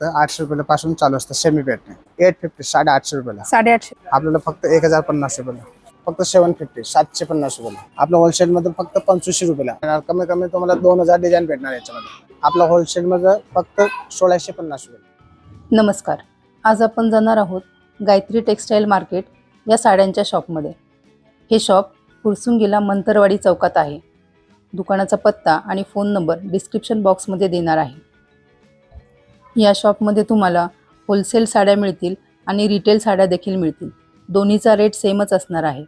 तर आठशे रुपयाला पासून चालू असतं सेमी पॅटर्न एट फिफ्टी साडे आठशे रुपयाला. साडेआठशे आपल्याला फक्त एक हजार पन्नास रुपयाला फक्त सेवन फिफ्टी सातशे पन्नास रुपयाला आपलं होलसेल मध्ये फक्त पंचवीसशे रुपयाला. कमी कमी तुम्हाला दोन हजार डिझाईन भेटणार याच्यामध्ये. आपलं होलसेल मध्ये फक्त सोळाशे पन्नास रुपये नमस्कार. आज आपण जाणार आहोत गायत्री टेक्स्टाईल मार्केट या साड्यांच्या शॉपमध्ये हे शॉप फुरसुंगीला मंतरवाडी चौकात आहे. दुकानाचा पत्ता आणि फोन नंबर डिस्क्रिप्शन बॉक्समध्ये देणार आहे. या शॉपमध्ये तुम्हाला होलसेल साड्या मिळतील आणि रिटेल साड्या देखील मिळतील. दोन्हीचा रेट सेमच असणार आहे.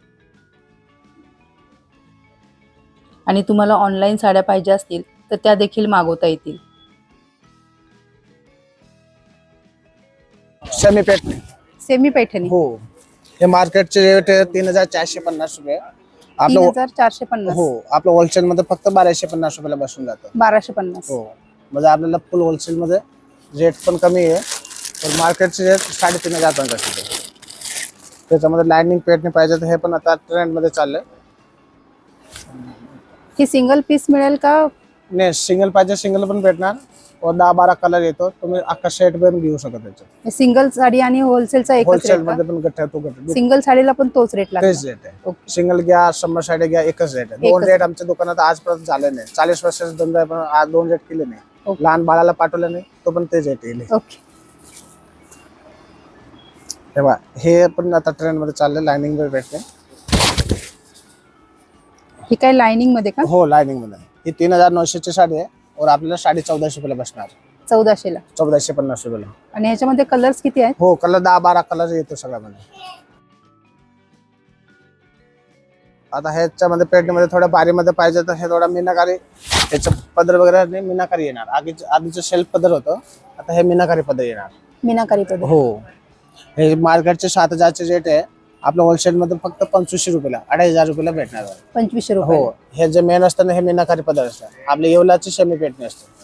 आणि तुम्हाला ऑनलाईन साड्या पाहिजे असतील तर त्या देखील मागवता येतील. सेमी पॅटर्न सेमी पैठणी हो. हे मार्केटचे रेट आहे तीन हजार चारशे पन्नास रुपये. तीन आपलं हजार चारशे पन्नास. हो आपलं होलसेल मध्ये फक्त बाराशे पन्नास रुपयाला बसून जातं. बाराशे पन्नास. हो. म्हणजे आपल्याला फुल होलसेल मध्ये रेट पण कमी आहे तर मार्केटचे रेट साडेतीन हजार पण आहे त्याच्यामध्ये लाइनिंग पेटने पाहिजे तर हे पण आता ट्रेंडमध्ये चाललंय. ही सिंगल पीस मिळेल का? नाही सिंगल पाहिजे सिंगल पण भेटणार. व दहा बारा कलर येतो तुम्ही अख्खा सेट पण घेऊ शकता त्याच्यात. सिंगल साडी आणि होलसेलचा एकच होलसेल रेटमध्ये पण गठ्ठा तो गठ्ठा सिंगल साडीला पण तोच रेट लागतो. तेच रेट आहे. ओके सिंगल घ्या शंभर साडे घ्या एकच रेट आहे. दोन एकच. रेट आमच्या दुकानात आजपर्यंत झाले नाही. चाळीस वर्षाचे धंदा आहे, पण आज दोन रेट केले नाही. लहान बाळाला पाठवलं नाही तो पण तेच येईल ओके तेव्हा हे पण आता ट्रेंडमध्ये चाललंय लाइनिंगमध्ये भेटते. ही काय लाइनिंगमध्ये का? हो लाइनिंगमध्ये ही तीन हजार नऊशेची साडी आहे और आपल्याला साडे चौदाशे रुपयाला बसणार. चौदाशेला. चौदाशे पन्नास रुपयाला. आणि ह्याच्यामध्ये कलर्स किती आहेत? हो कलर दहा बारा कलर येतो सगळ्यामध्ये. आता ह्याच्यामध्ये पेटमध्ये थोड्या बारीमध्ये पाहिजे तर हे थोडा मीनाकारी ह्याचं पदर वगैरे नाही मीनाकारी येणार. आधीच आधीचं शेल्फ पदर होतं. आता हे मीनाकारी पदर येणार. मीनाकारी पदर. हो. हे मार्केटचे सात हजारचे रेट आहे. आपलं होलसेल मध्ये फक्त पंचवीसशे रुपयाला अडीच हजार रुपयाला भेटणार आहे. पंचवीसशे हो रुपये. हे. जे मेन असतं ना हे मीनाकारी पदर असतं आपल्या येवलाची सेमी पेटणी असते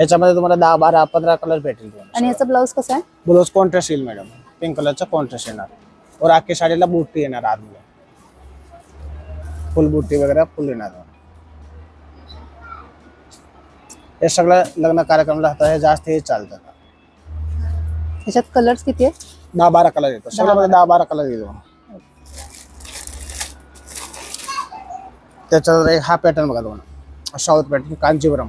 याच्यामध्ये तुम्हाला दहा बारा पंधरा कलर भेटेल तुम्हाला. आणि ह्याचा ब्लाऊज कसा आहे? ब्लाउज कॉन्ट्रास्ट येईल मॅडम पिंक कलरचा कॉन्ट्रास्ट येणार. और आखी साडीला बुट्टी येणार आतमध्ये. फुल बुट्टी वगैरे फुल येणार. हे सगळं लग्न कार्यक्रमला आता हे जास्त हे चालतं. ह्याच्यात कलर्स किती आहेत? दहा बारा कलर येतो सगळ्यामध्ये दहा बारा कलर येतो त्याच्यावर एक हा पॅटर्न बघा तुम्हाला. South pattern Kanjeevaram.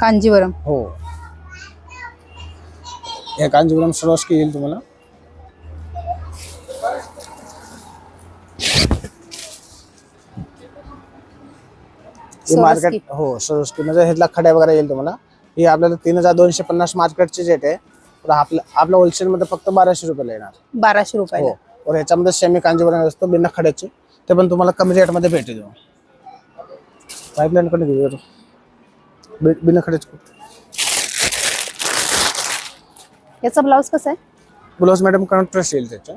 कांजीवरम हो. हे कांजीवरम सरोस्की येईल तुम्हाला. हे. मार्केट हो सरोस्की म्हणजे ह्यातला खड्या वगैरे येईल तुम्हाला. ही आपल्याला तीन हजार दोनशे पन्नास मार्केटची रेट आहे तर आपलं आपलं होलसेल मध्ये फक्त बाराशे रुपयाला येणार. बाराशे रुपये हो. और ह्याच्यामध्ये सेमी कांजीवरम असतो बिना खड्याचे. ते पण तुम्हाला कमी रेटमध्ये भेटेल पाईपलाईन कडे घेऊ बिना खड्याचे. याचा ब्लाऊज कसा आहे? ब्लाऊज मॅडम कॉन्ट्रास्ट येईल त्याच्या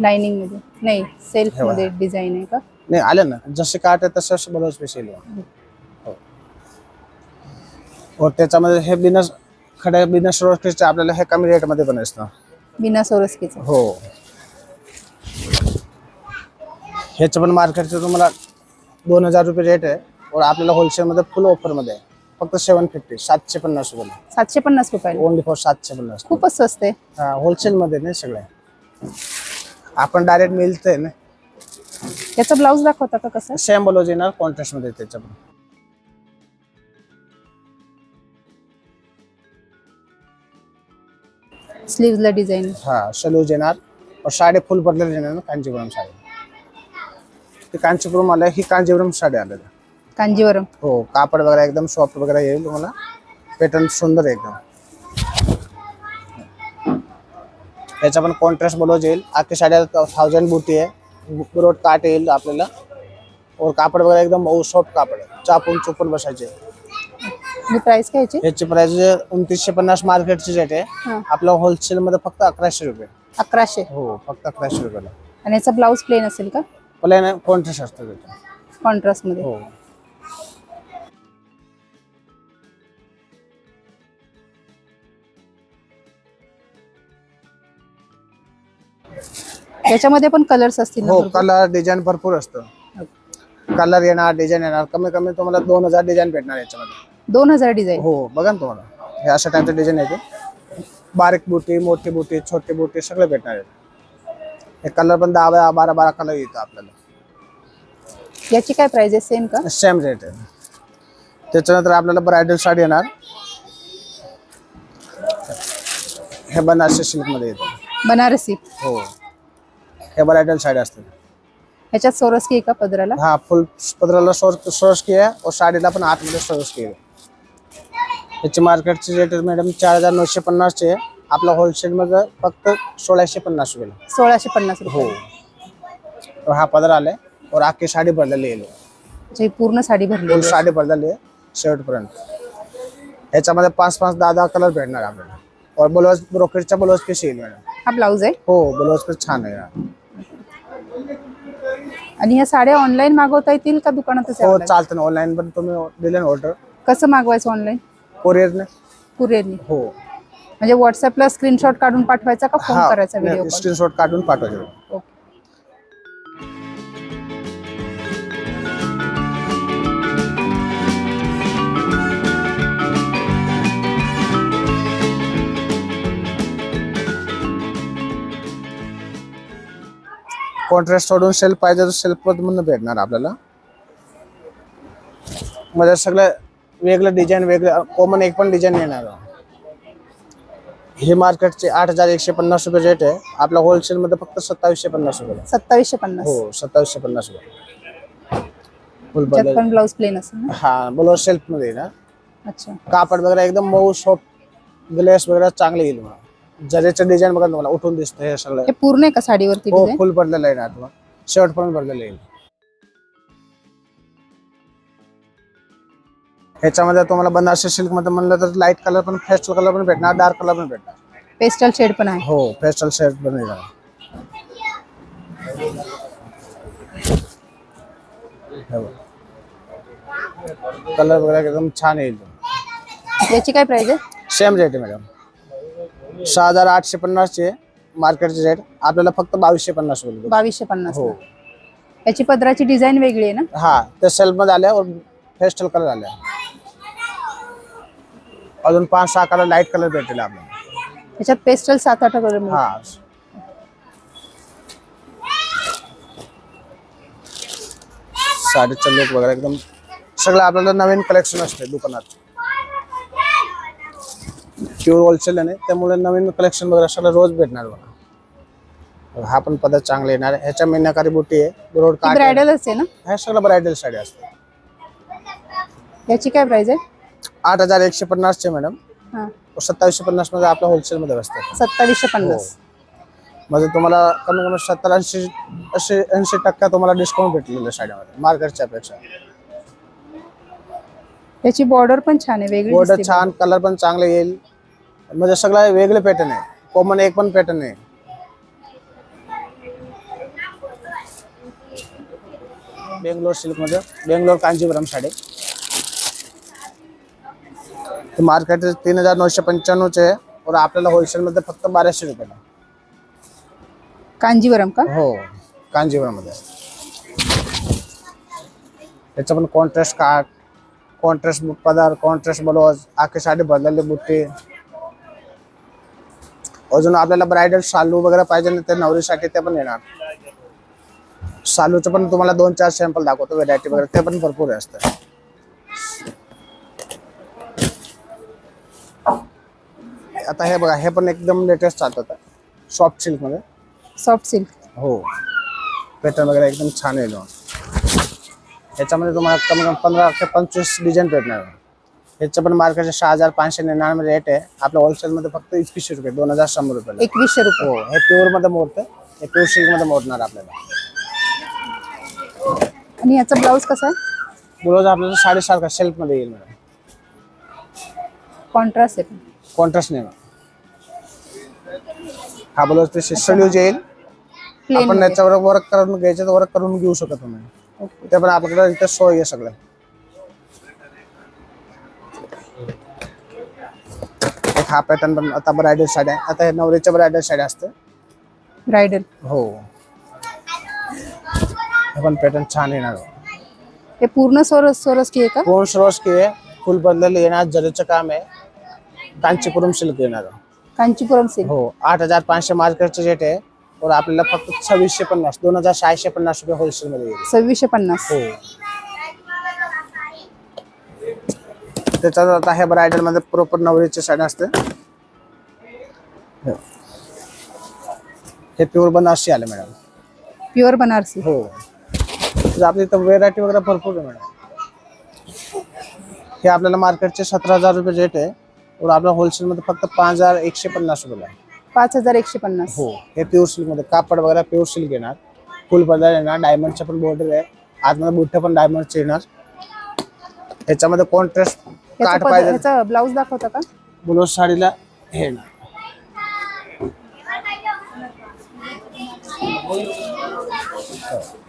लाइनिंगमध्ये नाही सेल्फ हे बघा. मध्ये डिझाईन आहे का? नाही आलं ना. जसे काट आहे तसं ब्लाऊज पीस येईल हो. और त्याच्यामध्ये हे बिना खड्या बिना रोस्टेजचे आपल्याला हे कमी रेटमध्ये पण असतं. बिना सोरस्कीचं. हो. ह्याचं पण मार्केटचं तुम्हाला दोन हजार रुपये रेट आहे. और आपल्याला होलसेलमध्ये फुल ऑफरमध्ये आहे. फक्त सेवन फिफ्टी सातशे पन्नास रुपये सातशे पन्नास रुपयाला. ओनली फॉर सातशे पन्नास. खूपच स्वस्त आहे. हा होलसेलमध्ये नाही सगळे आपण डायरेक्ट मिळतंय ना. याचा ब्लाऊज दाखवता का कसं? सेम ब्लाऊज येणार कॉन्ट्रास्टमध्ये त्याच्या पण स्लीव्हजला डिझाईन हा सलूज येणार और साडे फुल पडलेले येणार ना कांचीपुरम साडी. ती कांचीपुरम आलं ही कांचीपुरम साडी आलेलं. कांजीवरम. हो कापड वगैरे एकदम सॉफ्ट वगैरे येईल तुम्हाला. पॅटर्न सुंदर आहे एकदम. याचा पण कॉन्ट्रास्ट ब्लाऊज येईल आखी साड्या थाउजंड बुटी आहे. रोड काट येईल आपल्याला. और कापड वगैरे एकदम सॉफ्ट कापड आहे. चापून चुपून बसायचे. प्राइस काय याची? याची प्राइस उनतीसशे पन्नास मार्केटची रेट आहे. आपल्या होलसेल मध्ये फक्त अकराशे रुपये. अकराशे. हो फक्त अकराशे रुपयाला. आणि याचा ब्लाऊज प्लेन असेल का? प्लेन कॉन्ट्रास्ट असतं त्याचं. कॉन्ट्रास्टमध्ये. हो. याच्यामध्ये पण कलर्स असतील हो? कलर डिझाईन भरपूर असतं. कलर येणार डिझाईन येणार. कमी कमी तुम्हाला दोन हजार डिझाईन भेटणार याच्यामध्ये. दोन हजार डिझाईन हो बघा ना तुम्हाला. हे अशा टाईपचं डिझाईन येते बारीक बुटी मोठी बुटी छोटी बुटी सगळे भेटणार आहेत. हे कलर पण दहा बारा- बारा बारा कलर येतं आपल्याला. याची काय प्राइस आहे? सेम का? सेम रेट आहे. त्याच्यानंतर आपल्याला ब्रायडल साडी येणार. हे बनारसी सिल्कमध्ये येतं. बनारसी. हो. हे ब्रायडल साडी असते. ह्याच्यात सोरस की का पदराला? हाँ फुल पदराला सोर सोर्स की आहे. और साडीला पण आतमध्ये सोर्स की आहे. याची मार्केटची रेट मॅडम चार हजार नऊशे पन्नासचे आहे. आपला होलसेलमध्ये फक्त सोळाशे पन्नास रुपये सोळाशे पन्नास हो. रुपये तो हा पदर आलाय. और आखी साडी भरलेली आहे. अच्छा, ही पूर्ण साडी भरली फुल साडी भरलेली आहे. शर्टपर्यंत याच्यामध्ये पाच पाच दहा दहा कलर भेटणार आपल्याला. और ब्लाउज ब्रोकेटचा ब्लाउज पीस येईल मॅडम हा ब्लाऊज आहे? हो ब्लाउज पीस छान आहे. आणि ह्या साड्या ऑनलाईन मागवता येतील का दुकानातच हो यावं लागेल? चालतं ना. ऑनलाईन पण तुम्ही दिले ना ऑर्डर कसं मागवायचं ऑनलाईन कोरिअरने कुरिअरनी हो. म्हणजे व्हॉट्सअपला स्क्रीनशॉट काढून पाठवायचा का फोन करायचा व्हिडिओ कॉल स्क्रीनशॉट काढून पाठवायचे. कॉन्ट्रास्ट सोडून सेल्फ पाहिजे तर सेल्फ मधून भेटणार आपल्याला. म्हणजे सगळं वेगळं डिझाईन वेगळं कॉमन एक पण डिझाईन येणार. हे मार्केटचे आठ हजार एकशे पन्नास रुपये रेट आहे. आपला होलसेलमध्ये फक्त सत्तावीसशे पन्नास रुपये. सत्तावीसशे पन्नास. हो सत्तावीसशे पन्नास रुपये. पण ब्लाऊज प्लेन असेल ना? हा बोलो सेल्फमध्ये ना अच्छा. कापड वगैरे एकदम मऊ सॉफ्ट ग्लेस वगैरे चांगले येईल मला जरेचं डिझाईन बघा तुम्हाला उठून दिसतं हे सगळं. हे पूर्ण आहे का साडीवरती हो फुल भरलेलं आहे ना तुम्हाला शर्ट पण भरलेलं येईल ह्याच्यामध्ये तुम्हाला बनारसी सिल्कमध्ये म्हणलं तर लाइट कलर पण फेस्टल कलर पण भेटणार डार्क कलर पण भेटणार. पेस्टल शेड पण आहे. हो फेस्टल शर्ट पण येणार कलर वगैरे एकदम छान येईल याची काय प्राइस आहे? सेम रेट आहे मॅडम सहा हजार आठशे पन्नासचे मार्केटचे रेट आपल्याला फक्त बावीसशे पन्नास रुपये बावीसशे पन्नास हो. याची पदराची डिझाईन वेगळी आहे ना? हा ते सेल्फमध्ये आले और फेस्टल कलर आले अजून पाच सहा कलर लाइट कलर भेटेल आपल्याला. याच्यात पेस्टल सात आठ कलर मिळतात हा. साडीचं लुक वगैरे एकदम सगळं आपल्याला नवीन कलेक्शन असते दुकानात. प्युअर होलसेल आहे त्यामुळे नवीन कलेक्शन वगैरे सगळं रोज भेटणार बघा. हा पण पद्धत चांगले येणार आहे. ह्याच्या मीनाकारी बुटी आहे काट आहे. ब्रायडलच आहे ना? ह्या सगळं ब्रायडल साडी असते. याची काय प्राइस आहे? आठ हजार एकशे पन्नासचे मॅडम हा. सत्तावीसशे पन्नासमध्ये आपल्या होलसेल मध्ये बसतात. सत्तावीसशे पन्नास. म्हणजे तुम्हाला कमी कमी सत्तर ऐंशी ऐंशी टक्का तुम्हाला डिस्काउंट भेटलेलं साड्यामध्ये मार्केटच्या अपेक्षा. याची बॉर्डर पण छान आहे वेगळी बॉर्डर दिसते. छान कलर पण चांगले येईल. म्हणजे सगळं वेगळे पॅटर्न आहे. कॉमन एक पण पॅटर्न आहे. बेंगलोर सिल्कमध्ये बेंगलोर कांजीवरम साडी मार्केट तीन हजार नऊशे पंच्याण्णवचे आहे. और आपल्याला होलसेल मध्ये फक्त बाराशे रुपयाला. कांजीवरम का? हो कांजीवरममध्ये त्याचं पण कॉन्ट्रास्ट काट कॉन्ट्रास्ट पदार कॉन्ट्रास्ट ब्लाउज आखी साडी भरलेली बुट्टी. अजून आपल्याला ब्रायडल शालू वगैरे पाहिजे ना ते नवरीसाठी ते पण येणार. शालूचं पण तुम्हाला दोन चार सॅम्पल दाखवतो व्हेरायटी वगैरे ते पण भरपूर असतं. आता हे बघा हे पण एकदम लेटेस्ट चालतं सॉफ्ट सिल्कमध्ये. सॉफ्ट सिल्क हो. पॅटर्न वगैरे एकदम छान येईल याच्यामध्ये तुम्हाला कमी कमी पंधरा ते पंचवीस डिझाईन भेटणार. याचं पण मार्केटचे सहा हजार पाचशे निन्यानवे रेट आहे. आपल्या होलसेलमध्ये फक्त एकवीसशे रुपये दोन हजार शंभर रुपये एकवीसशे रुपये. हो हे प्युअरमध्ये मोडतं हे प्युअर सिल्कमध्ये मोडणार आपल्याला. आणि याचा ब्लाऊज कसा आहे? ब्लाउज आपल्याला साडेसारखा सेल्फमध्ये येईल मॅडम कॉन्ट्रास्ट आहे. कॉन्ट्रास्ट नाही हा ब्लाउज ते सिस्टम येईल. आपण याच्यावर वर्क करून घ्यायचं तर वर्क करून घेऊ शकत ओके ते पण आपल्याकडे इथे सोय आहे सगळं. एक हा पॅटर्न पण आता ब्रायडल साड्या आता हे नवरीच्या ब्रायडल साड्या असते ब्रायडल हो. हे पण पॅटर्न छान येणार हे पूर्ण सोरस सोरस की आहे का? कोण सरोस की आहे. फुल बदल येणार. जरीचं काम आहे. कांचीपुरम सिल्क येणार कांचीपुरम सिल्क हो. आठ हजार पाचशे मार्केटचं रेट आहे. और आपल्याला फक्त सव्वीसशे पन्नास दोन हजार सहाशे पन्नास रुपये होलसेल मध्ये येईल. सव्वीसशे पन्नास. हो. त्याच्यात आता हे ब्रायडलमध्ये प्रॉपर नवरीची साडी असते हो. हे प्युअर बनारसी आले मॅडम प्युअर बनारसी. हो. तर आपल्या इथं व्हेरायटी वगैरे भरपूर आहे मॅडम हे आपल्याला मार्केटचे सतरा हजार रुपये रेट आहे. और आपल्या होलसेलमध्ये फक्त पाच हजार एकशे पन्नास रुपयाला आहे. पाच हजार एकशे पन्नास. हो हे प्युअर सिल्कमध्ये कापड वगैरे प्युअर सिल्क येणार. फुल बदल येणार. डायमंडचं पण बॉर्डर आहे. आतमध्ये बुट्टे पण डायमंडचे येणार. ह्याच्यामध्ये कॉन्ट्रास्ट पद- पाहिजे. ब्लाऊज दाखवता का? ब्लाऊज साडीला हे येणार.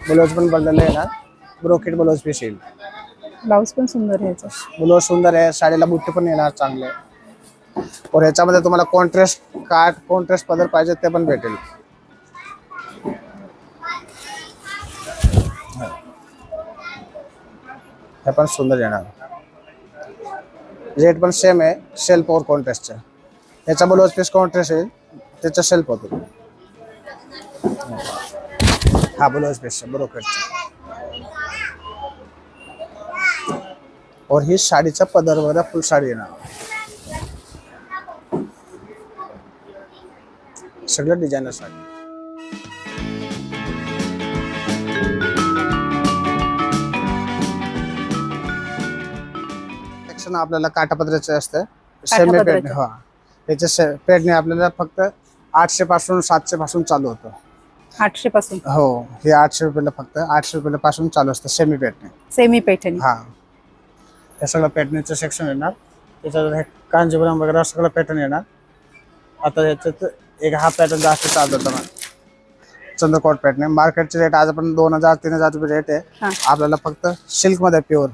ब्लाऊज पण बदलला येणार. ब्रोकेट ब्लाऊज पीस येईल. ब्लाऊज पण सुंदर आहे याचा. ब्लाऊज सुंदर आहे. साडीला बुट्टे पण येणार चांगले. और ह्याच्यामध्ये तुम्हाला कॉन्ट्रास्ट काट कॉन्ट्रास्ट पदर पाहिजे ते पण भेटेल. हे पण सुंदर येणार. रेट पण सेम आहे सेल्फ और कॉन्ट्रास्टचा ह्याचा ब्लाऊज पीस कॉन्ट्रास्ट येईल त्याचा सेल्फ होतो. हा ब्लाऊज पीस ब्रोकेटचा और ही साडीचा पदर वगैरे फुल साडी येणार. सगळं डिझायनर साडी सेक्शन आपल्याला काठापदराचे असतं. सेमी पेडणे. हा. त्याचे पेडणे आपल्याला फक्त आठशे पासून सातशे पासून चालू होतं. आठशे पासून. हो हे आठशे रुपयाला फक्त आठशे रुपयाला पासून चालू असतं सेमी पेडणे सेमी पैठणी हा. हे सगळं पॅटर्नचं सेक्शन येणार. त्याच्यात हे कांजीवरम वगैरे सगळं पॅटर्न येणार. आता याच्यात एक हा पॅटर्न जास्त चालत होता मग चंद्रकोट पॅटर्न मार्केटचे रेट आज आपण दोन हजार तीन हजार रुपये रेट आहे. आपल्याला फक्त सिल्कमध्ये प्युअर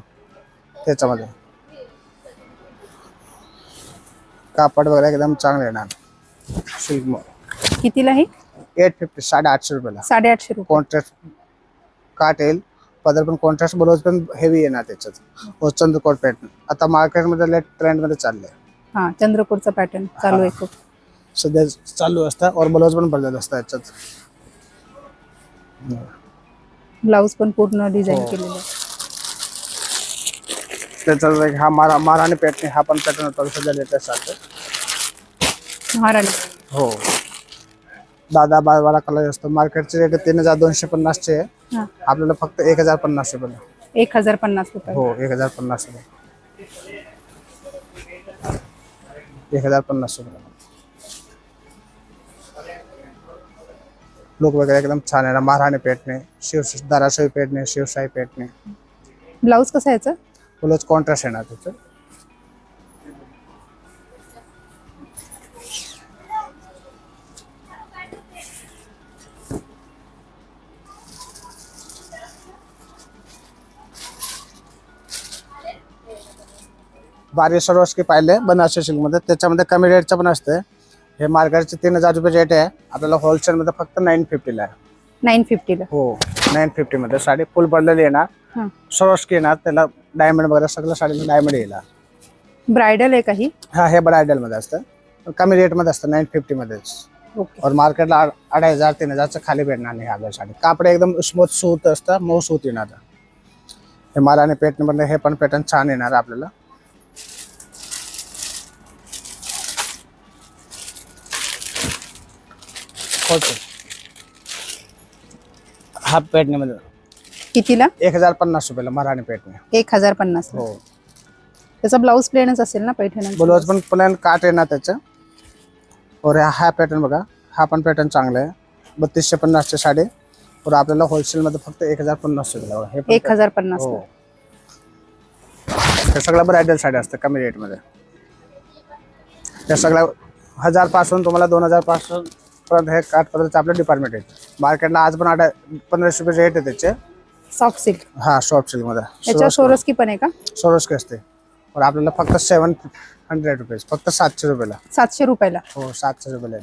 त्याच्यामध्ये. कापड वगैरे एकदम चांगलं येणार. सिल्क कितीला हे एट फिफ्टी साडे आठशे रुपयाला. साडेआठशे रुपये. कॉन्ट्रास्ट काट येईल पदर पण कॉन्ट्रास्ट ब्लाऊज पण हेवी येणार त्याच्यात. व चंद्रकोट पॅटर्न आता मार्केटमध्ये लेट ट्रेंडमध्ये चाललंय. हा चंद्रपूरचा पॅटर्न चालू आहे खूप. सध्या चालू असतं और ब्लाऊज पण बदलत असतं याच्यात. ब्लाऊज पण पूर्ण डिझाईन हो. केलेलं. आहे त्याच्यात एक हा मारा महाराणी पॅटर्न हा पण पॅटर्न होता सध्या लेटेस्ट आहे महाराणी हो. दादा बारा कलर असतो. मार्केटचे रेट तीन हजार दोनशे पन्नासचे आहे हा. आपल्याला फक्त एक हजार पन्नास रुपये एक हजार पन्नास रुपये. हो एक हजार पन्नास रुपये. एक हजार पन्नास रुपये. लोक वगैरे एकदम छान आहे ना महाराणी पेटणे शिव धाराशिवी पेटणे शिवशाही पेटणे ब्लाऊज कसं आहे याचं? फुलच कॉन्ट्रास्ट येणार त्याचं. बारी सरोस की पाहिले बनारसी सिल्कमध्ये त्याच्यामध्ये कमी रेटचं पण असते हे मार्केटचे तीन हजार रुपये रेट आहे. आपल्याला होलसेलमध्ये फक्त नाईन फिफ्टीला आहे. नाईन फिफ्टीला हो नाईन फिफ्टीमध्ये साडी फुल बदलेली येणार हा. सरोस की येणार त्याला डायमंड वगैरे सगळं साडीला डायमंड येणार ब्रायडल आहे काही हा? हे ब्रायडलमध्ये असतं. कमी रेटमध्ये असतं नाईन फिफ्टी मध्येच. और मार्केटला अड- अडीच हजार तीन हजारचं खाली भेटणार नाही आपल्या साडी. कापड एकदम स्मूथ सूत असतं मऊ सूत येणार. हे माला आणि मध्ये हे पण पॅटर्न छान येणार आपल्याला. होते हा पेटणे मध्ये. कितीला? एक हजार पन्नास रुपयाला महाराणी पेटणे एक हजार पन्नास हो. त्याचा ब्लाऊज प्लेनच असेल ना पैठणी ब्लाउज पण प्लॅन काट येणार त्याचं. और हा- पॅटर्न बघा. हा पण पॅटर्न चांगला आहे. बत्तीसशे पन्नासची साडी. और आपल्याला होलसेलमध्ये फक्त एक हजार पन्नास रुपये हे एक हजार पन्नास हो. हे सगळं ब्रायडल साडी असतं कमी रेटमध्ये त्या सगळ्या हजारपासून तुम्हाला दोन हजारपासून पर्यंत हे काठपदरचं आपलं डिपार्टमेंट आहे. मार्केटला आज पण आठ पंधराशे रुपये रेट आहे त्याचे. सॉफ्ट सिल्क हा शॉर्ट सिल्कमध्ये याच्यावर सोरस की पण आहे का? सोरस असते. और आपल्याला फक्त सेवन हंड्रेड रुपीज फक्त सातशे रुपयाला. सातशे रुपयाला. हो सातशे रुपयाला